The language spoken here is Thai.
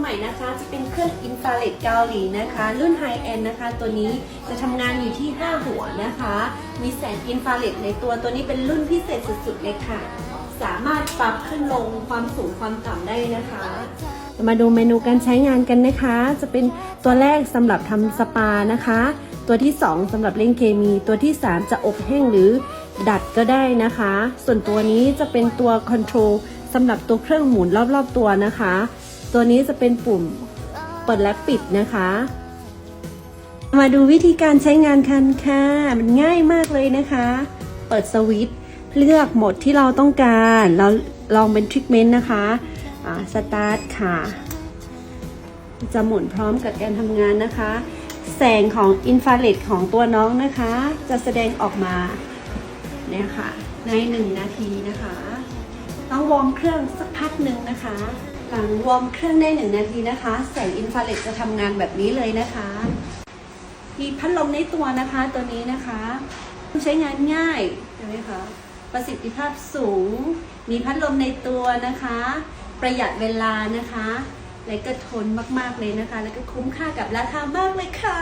ใหม่นะคะ จะเป็นเครื่องอินฟราเรดเกาหลีนะคะ รุ่นไฮเอ็นนะคะ ตัวนี้จะทำงานอยู่ที่ 5 หัวนะคะ มีแสงอินฟราเรดในตัวตัวนี้เป็นรุ่นพิเศษสุดๆเลยค่ะ สามารถปรับขึ้นลงความสูงความต่ำได้นะคะมาดูเมนูการใช้งานกันนะคะ จะเป็นตัวแรกสำหรับทำสปานะคะ ตัวที่ 2สำหรับเล่นเคมี ตัวที่ 3 จะอบแห้งหรือดัดก็ได้นะคะ ส่วนตัวนี้จะเป็นตัวคอนโทรลสำหรับตัวเครื่องหมุนรอบๆตัวนะคะ ตัวนี้จะเป็นปุ่มเปิดและปิดนะคะ มาดูวิธีการใช้งานกันค่ะ มันง่ายมากเลยนะคะ เปิดสวิตช์เลือกโหมดที่เราต้องการ เราลองเป็นทริ t เมนต์นะคะสตาร์ทค่ะ จะหมุนพร้อมกับการทำงานนะคะ แสงของอินฟราเรดของตัวน้องนะคะ จะแสดงออกมาเนี่ยค่ะ ในหนึ่งนาทีนะคะ ต้องวอร์มเครื่องสักพักหนึ่งนะคะ หลังวอร์มเครื่องได้หนึ่งนาทีนะคะ แสงอินฟราเรดจะทำงานแบบนี้เลยนะคะ มีพัดลมในตัวนะคะตัวนี้นะคะใช้งานง่ายเห็นไหมคะประสิทธิภาพสูง มีพัดลมในตัวนะคะ ประหยัดเวลานะคะ และก็ทนมากๆเลยนะคะ แล้วก็คุ้มค่ากับราคามากเลยค่ะ